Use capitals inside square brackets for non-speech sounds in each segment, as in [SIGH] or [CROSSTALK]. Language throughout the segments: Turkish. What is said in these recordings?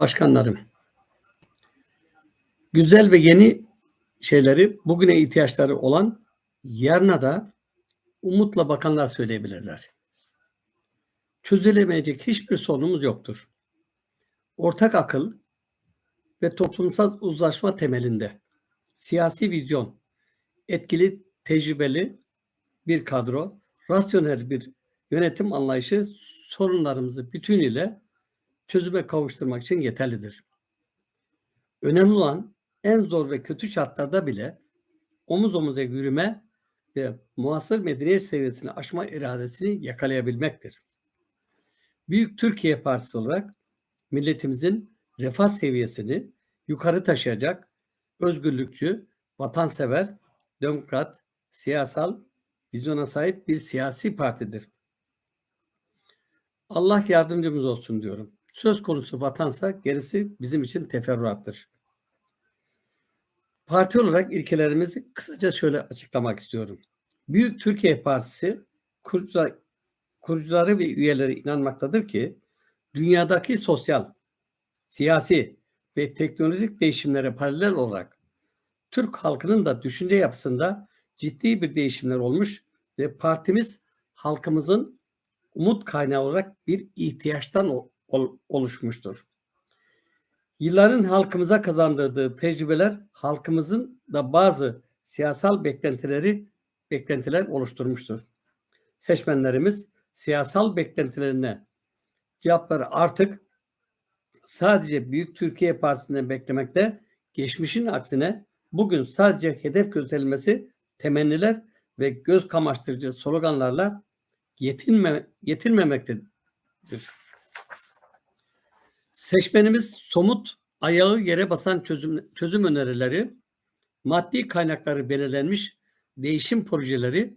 başkanlarım. Güzel ve yeni şeyleri bugüne ihtiyaçları olan yarına da umutla bakanlar söyleyebilirler. Çözülemeyecek hiçbir sorunumuz yoktur. Ortak akıl ve toplumsal uzlaşma temelinde siyasi vizyon, etkili, tecrübeli bir kadro, rasyonel bir yönetim anlayışı sorunlarımızı bütünüyle çözüme kavuşturmak için yeterlidir. Önemli olan en zor ve kötü şartlarda bile omuz omuza yürüme ve muasır medeniyet seviyesini aşma iradesini yakalayabilmektir. Büyük Türkiye Partisi olarak milletimizin refah seviyesini yukarı taşıyacak özgürlükçü, vatansever, demokrat, siyasal vizyona sahip bir siyasi partidir. Allah yardımcımız olsun diyorum. Söz konusu vatansa gerisi bizim için teferruattır. Parti olarak ilkelerimizi kısaca şöyle açıklamak istiyorum. Büyük Türkiye Partisi kurucular, kurucuları ve üyeleri inanmaktadır ki dünyadaki sosyal, siyasi ve teknolojik değişimlere paralel olarak Türk halkının da düşünce yapısında ciddi bir değişimler olmuş ve partimiz halkımızın umut kaynağı olarak bir ihtiyaçtan oluşmuştur. Yılların halkımıza kazandırdığı tecrübeler halkımızın da bazı siyasal beklentileri beklentiler oluşturmuştur. Seçmenlerimiz siyasal beklentilerine cevapları artık sadece Büyük Türkiye Partisi'nden beklemekte, geçmişin aksine bugün sadece hedef gösterilmesi temenniler ve göz kamaştırıcı sloganlarla yetinme, yetinmemektedir. Seçmenimiz somut ayağı yere basan çözüm, çözüm önerileri, maddi kaynakları belirlenmiş değişim projeleri,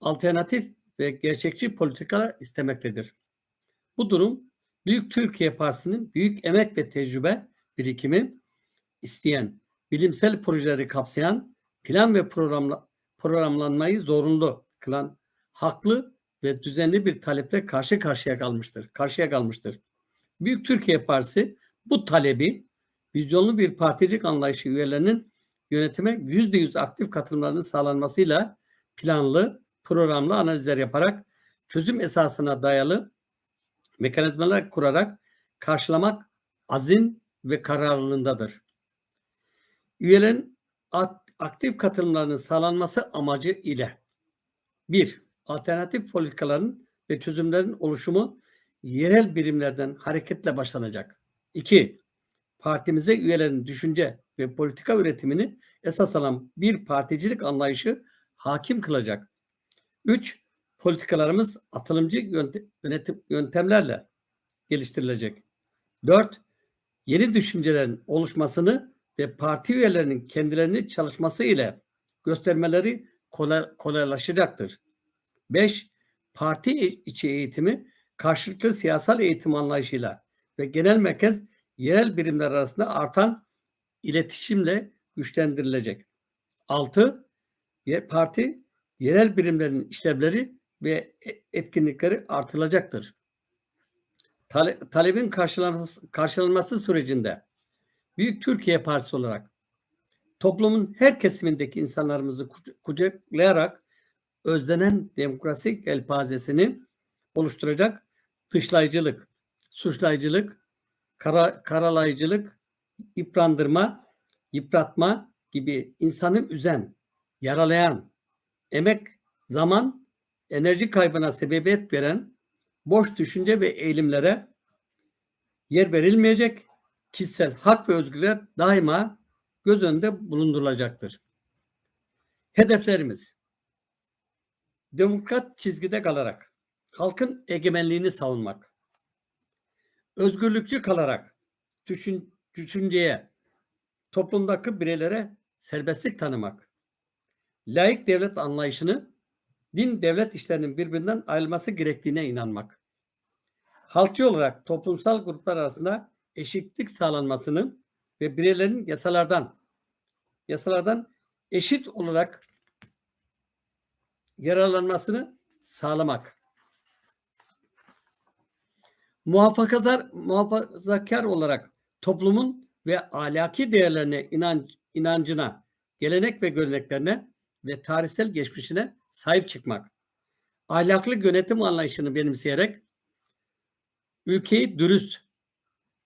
alternatif ve gerçekçi politikalar istemektedir. Bu durum Büyük Türkiye Partisi'nin büyük emek ve tecrübe birikimi isteyen, bilimsel projeleri kapsayan plan ve programla, programlanmayı zorunlu kılan haklı ve düzenli bir taleple karşı karşıya kalmıştır. Karşıya kalmıştır. Büyük Türkiye Partisi bu talebi vizyonlu bir particilik anlayışı üyelerinin yönetime yüzde yüz aktif katılımlarının sağlanmasıyla planlı, programlı analizler yaparak çözüm esasına dayalı mekanizmalar kurarak karşılamak azim ve kararlılığındadır. Üyelerin aktif katılımlarının sağlanması amacı ile bir, alternatif politikaların ve çözümlerin oluşumu yerel birimlerden hareketle başlanacak. İki, partimize üyelerin düşünce ve politika üretimini esas alan bir particilik anlayışı hakim kılacak. Üç, politikalarımız atılımcı yönetim yöntemlerle geliştirilecek. Dört, yeni düşüncelerin oluşmasını ve parti üyelerinin kendilerini çalışması ile göstermeleri kolay, kolaylaşacaktır. Beş, parti içi eğitimi karşılıklı siyasal eğitim anlayışıyla ve genel merkez yerel birimler arasında artan iletişimle güçlendirilecek. 6. Parti yerel birimlerin işlevleri ve e, etkinlikleri artılacaktır. Tale, talebin karşılanması, karşılanması sürecinde Büyük Türkiye Partisi olarak toplumun her kesimindeki insanlarımızı kucaklayarak özlenen demokrasi elpazesini oluşturacak dışlayıcılık, suçlayıcılık, kara, karalayıcılık, yıprandırma, yıpratma gibi insanı üzen, yaralayan, emek, zaman, enerji kaybına sebebiyet veren boş düşünce ve eğilimlere yer verilmeyecek, kişisel hak ve özgürlükler daima göz önünde bulundurulacaktır. Hedeflerimiz demokrat çizgide kalarak halkın egemenliğini savunmak, özgürlükçü kalarak düşün, düşünceye, toplumdaki bireylere serbestlik tanımak, laik devlet anlayışını din devlet işlerinin birbirinden ayrılması gerektiğine inanmak, halkçı olarak toplumsal gruplar arasında eşitlik sağlanmasının ve bireylerin yasalardan yasalardan eşit olarak yararlanmasını sağlamak. Muhafazakar, muhafazakar olarak toplumun ve ahlaki değerlerine, inanç, inancına, gelenek ve göreneklerine ve tarihsel geçmişine sahip çıkmak. Ahlaklı yönetim anlayışını benimseyerek ülkeyi dürüst,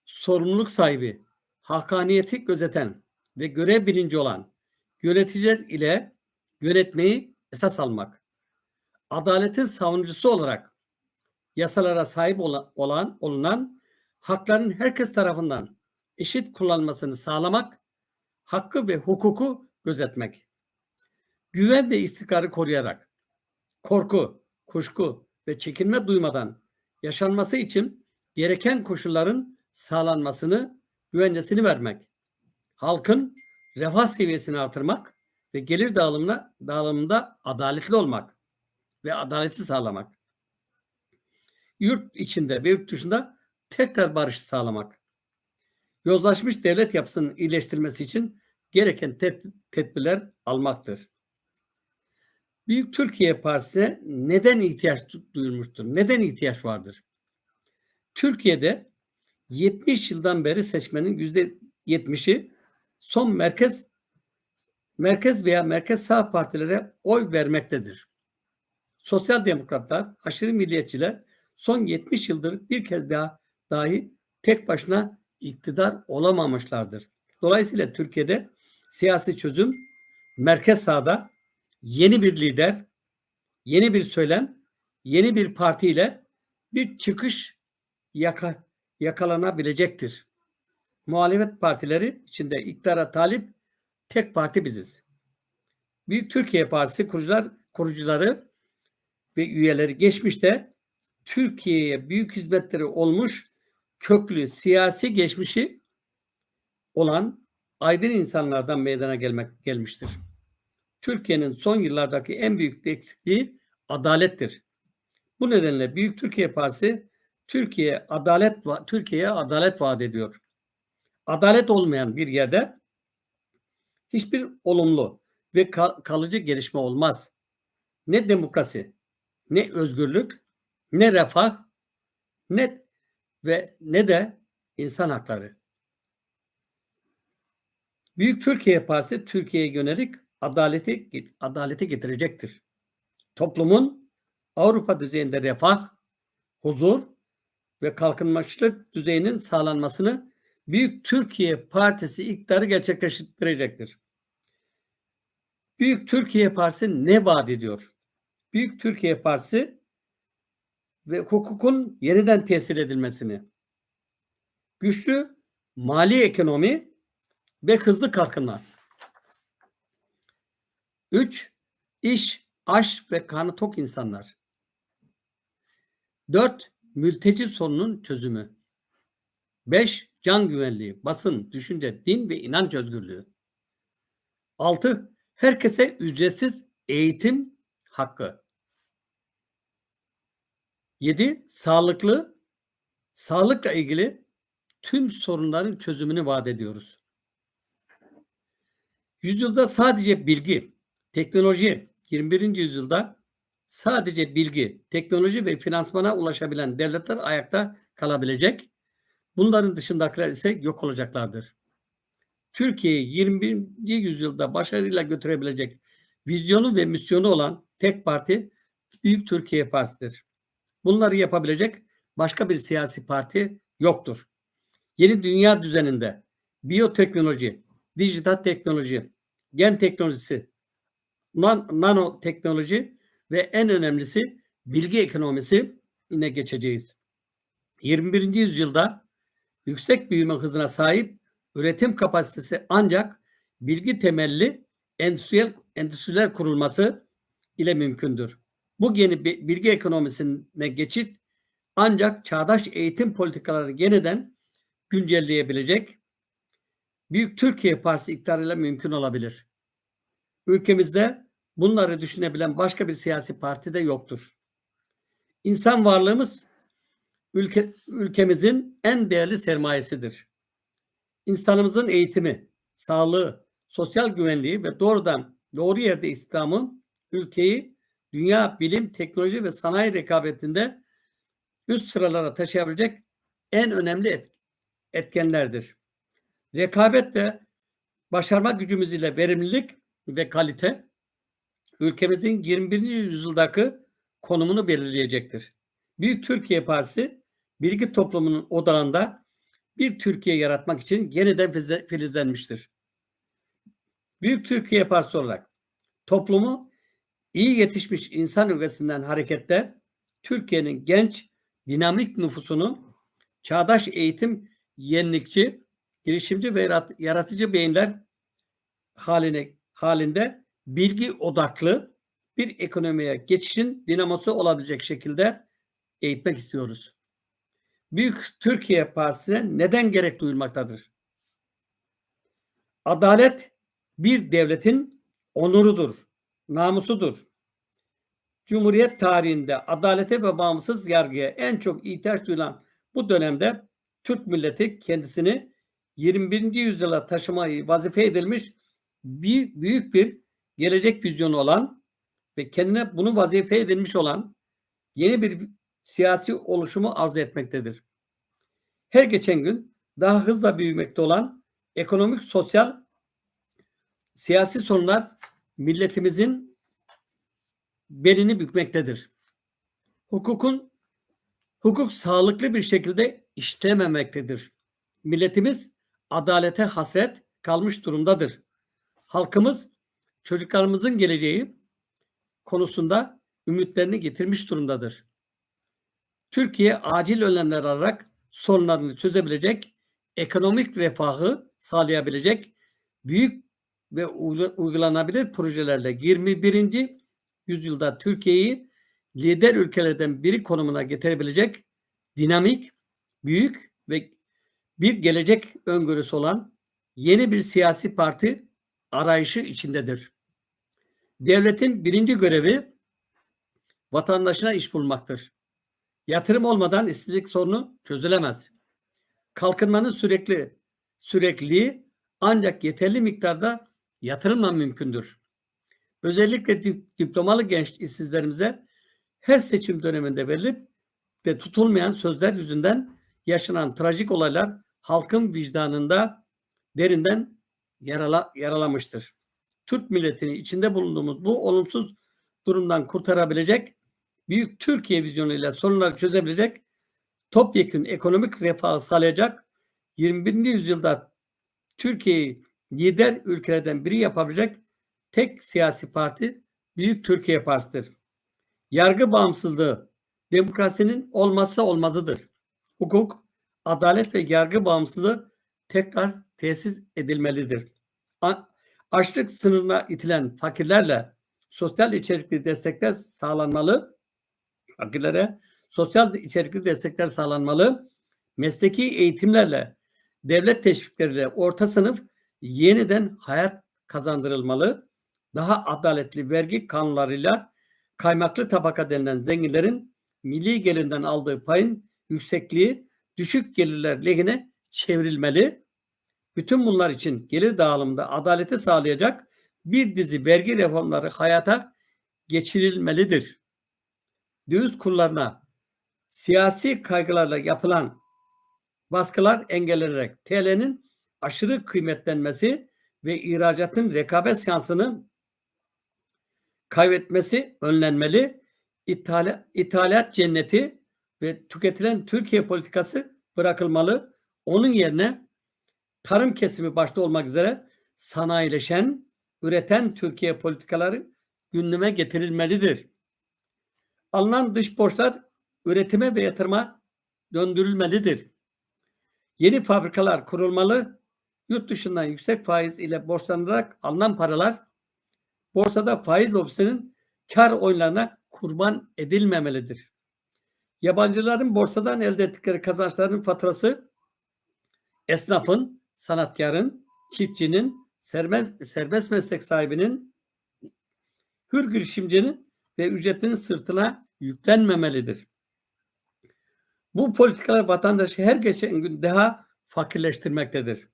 sorumluluk sahibi, hakkaniyeti gözeten ve görev bilinci olan yöneticiler ile yönetmeyi esas almak. Adaletin savunucusu olarak yasalara sahip olan, olunan hakların herkes tarafından eşit kullanılmasını sağlamak, hakkı ve hukuku gözetmek. Güven ve istikrarı koruyarak korku, kuşku ve çekinme duymadan yaşanması için gereken koşulların sağlanmasını, güvencesini vermek. Halkın refah seviyesini artırmak ve gelir dağılımına, dağılımında adaletli olmak ve adaleti sağlamak. Yurt içinde ve yurt dışında tekrar barış sağlamak. Yozlaşmış devlet yapısının iyileştirmesi için gereken tedbirler almaktır. Büyük Türkiye Partisi'ne neden ihtiyaç duyulmuştur? Neden ihtiyaç vardır? Türkiye'de 70 yıldan beri seçmenin %70'i son merkez merkez veya merkez sağ partilere oy vermektedir. Sosyal demokratlar, aşırı milliyetçiler son 70 yıldır bir kez daha dahi tek başına iktidar olamamışlardır. Dolayısıyla Türkiye'de siyasi çözüm merkez sağda yeni bir lider, yeni bir söylem, yeni bir partiyle bir çıkış yaka, yakalanabilecektir. Muhalefet partileri içinde iktidara talip tek parti biziz. Büyük Türkiye Partisi kurucular, kurucuları ve üyeleri geçmişte Türkiye'ye büyük hizmetleri olmuş köklü siyasi geçmişi olan aydın insanlardan meydana gelmek gelmiştir. Türkiye'nin son yıllardaki en büyük eksikliği adalettir. Bu nedenle Büyük Türkiye Partisi Türkiye adalet Türkiye'ye adalet vaat ediyor. Adalet olmayan bir yerde hiçbir olumlu ve kalıcı gelişme olmaz. Ne demokrasi, ne özgürlük, ne refah, ne ve ne de insan hakları. Büyük Türkiye Partisi Türkiye'ye yönelik adaleti adaleti getirecektir. Toplumun Avrupa düzeyinde refah, huzur ve kalkınmışlık düzeyinin sağlanmasını Büyük Türkiye Partisi iktidarı gerçekleştirecektir. Büyük Türkiye Partisi ne vaat ediyor? Büyük Türkiye Partisi ve hukukun yeniden tesir edilmesini, güçlü mali ekonomi ve hızlı kalkınma. Üç, iş, aş ve karnı tok insanlar. Dört, mülteci sorunun çözümü. Beş, can güvenliği, basın, düşünce, din ve inanç özgürlüğü. Altı, herkese ücretsiz eğitim hakkı. Yedi, sağlıklı, sağlıkla ilgili tüm sorunların çözümünü vaat ediyoruz. Yüzyılda sadece bilgi, teknoloji, 21. yüzyılda sadece bilgi, teknoloji ve finansmana ulaşabilen devletler ayakta kalabilecek. Bunların dışındakiler ise yok olacaklardır. Türkiye'yi 21. yüzyılda başarıyla götürebilecek vizyonu ve misyonu olan tek parti Büyük Türkiye Partisi'dir. Bunları yapabilecek başka bir siyasi parti yoktur. Yeni dünya düzeninde biyoteknoloji, dijital teknoloji, gen teknolojisi, nan nanoteknoloji ve en önemlisi bilgi ekonomisi yine geçeceğiz. 21. yüzyılda yüksek büyüme hızına sahip üretim kapasitesi ancak bilgi temelli endüstriyel, endüstriler kurulması ile mümkündür. Bu yeni bilgi ekonomisine geçit ancak çağdaş eğitim politikaları yeniden güncelleyebilecek Büyük Türkiye Partisi iktidarıyla mümkün olabilir. Ülkemizde bunları düşünebilen başka bir siyasi parti de yoktur. İnsan varlığımız ülke, ülkemizin en değerli sermayesidir. İnsanımızın eğitimi, sağlığı, sosyal güvenliği ve doğrudan doğru yerde istihdamı ülkeyi dünya bilim, teknoloji ve sanayi rekabetinde üst sıralara taşıyabilecek en önemli etkenlerdir. rekabet ve başarma gücümüz ile verimlilik ve kalite ülkemizin 21. yüzyıldaki konumunu belirleyecektir. Büyük Türkiye Partisi bilgi toplumunun odağında bir Türkiye yaratmak için yeniden filizlenmiştir. Büyük Türkiye Partisi olarak toplumu iyi yetişmiş insan ögesinden hareketle Türkiye'nin genç, dinamik nüfusunu çağdaş eğitim, yenilikçi, girişimci ve yarat- yaratıcı beyinler haline halinde bilgi odaklı bir ekonomiye geçişin dinamosu olabilecek şekilde eğitmek istiyoruz. Büyük Türkiye Partisi'ne neden gerek duyulmaktadır? Adalet bir devletin onurudur, namusudur. Cumhuriyet tarihinde adalete ve bağımsız yargıya en çok ihtiyaç duyulan bu dönemde Türk milleti kendisini 21. yüzyıla taşımayı vazife edilmiş büyük, büyük bir gelecek vizyonu olan ve kendine bunu vazife edilmiş olan yeni bir siyasi oluşumu arzu etmektedir. Her geçen gün daha hızla büyümekte olan ekonomik, sosyal, siyasi sorunlar milletimizin belini bükmektedir. Hukukun hukuk sağlıklı bir şekilde işlememektedir. Milletimiz adalete hasret kalmış durumdadır. Halkımız çocuklarımızın geleceği konusunda ümitlerini getirmiş durumdadır. Türkiye acil önlemler alarak sorunlarını çözebilecek, ekonomik refahı sağlayabilecek büyük ve uygulanabilir projelerle 21. yüzyılda Türkiye'yi lider ülkelerden biri konumuna getirebilecek dinamik, büyük ve bir gelecek öngörüsü olan yeni bir siyasi parti arayışı içindedir. Devletin birinci görevi vatandaşına iş bulmaktır. Yatırım olmadan işsizlik sorunu çözülemez. Kalkınmanın sürekli sürekliliği ancak yeterli miktarda yatırımla mümkündür. Özellikle dip, diplomalı genç işsizlerimize her seçim döneminde verilip ve tutulmayan sözler yüzünden yaşanan trajik olaylar halkın vicdanında derinden yarala, yaralamıştır. Türk milletini içinde bulunduğumuz bu olumsuz durumdan kurtarabilecek, büyük Türkiye vizyonuyla sorunları çözebilecek, topyekun ekonomik refahı sağlayacak, 21. yüzyılda Türkiye'yi lider ülkelerden biri yapabilecek tek siyasi parti Büyük Türkiye Partisi'dir. Yargı bağımsızlığı demokrasinin olmazsa olmazıdır. Hukuk, adalet ve yargı bağımsızlığı tekrar tesis edilmelidir. Açlık sınırına itilen fakirlerle sosyal içerikli destekler sağlanmalı. Fakirlere sosyal içerikli destekler sağlanmalı. Mesleki eğitimlerle, devlet teşvikleriyle orta sınıf yeniden hayat kazandırılmalı. Daha adaletli vergi kanunlarıyla kaymaklı tabaka denilen zenginlerin milli gelirinden aldığı payın yüksekliği düşük gelirler lehine çevrilmeli. Bütün bunlar için gelir dağılımında adaleti sağlayacak bir dizi vergi reformları hayata geçirilmelidir. Döviz kurlarına siyasi kaygılarla yapılan baskılar engellenerek TL'nin aşırı kıymetlenmesi ve ihracatın rekabet şansını kaybetmesi önlenmeli. İthalat, ithalat cenneti ve tüketilen Türkiye politikası bırakılmalı. Onun yerine tarım kesimi başta olmak üzere sanayileşen, üreten Türkiye politikaları gündeme getirilmelidir. Alınan dış borçlar üretime ve yatırıma döndürülmelidir. Yeni fabrikalar kurulmalı, yurt dışından yüksek faiz ile borçlanarak alınan paralar borsada faiz lobisinin kar oyunlarına kurban edilmemelidir. Yabancıların borsadan elde ettikleri kazançların faturası esnafın, sanatkarın, çiftçinin, serbest, serbest meslek sahibinin, hür girişimcinin ve ücretinin sırtına yüklenmemelidir. Bu politikalar vatandaşı her geçen gün daha fakirleştirmektedir.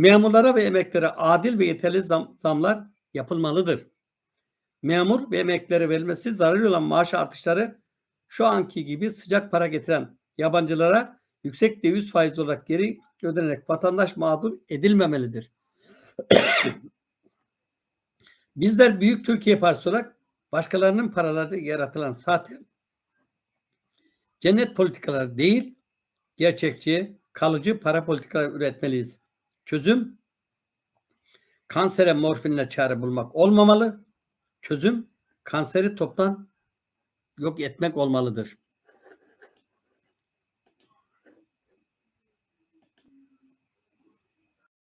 Memurlara ve emeklere adil ve yeterli zam, zamlar yapılmalıdır. Memur ve emeklere verilmesi zararlı olan maaş artışları şu anki gibi sıcak para getiren yabancılara yüksek döviz faizi olarak geri ödenerek vatandaş mağdur edilmemelidir. [COUGHS] Bizler Büyük Türkiye Partisi olarak başkalarının paraları yaratılan sahte cennet politikaları değil, gerçekçi, kalıcı para politikaları üretmeliyiz. Çözüm kansere morfinle çare bulmak olmamalı. Çözüm kanseri toptan yok etmek olmalıdır.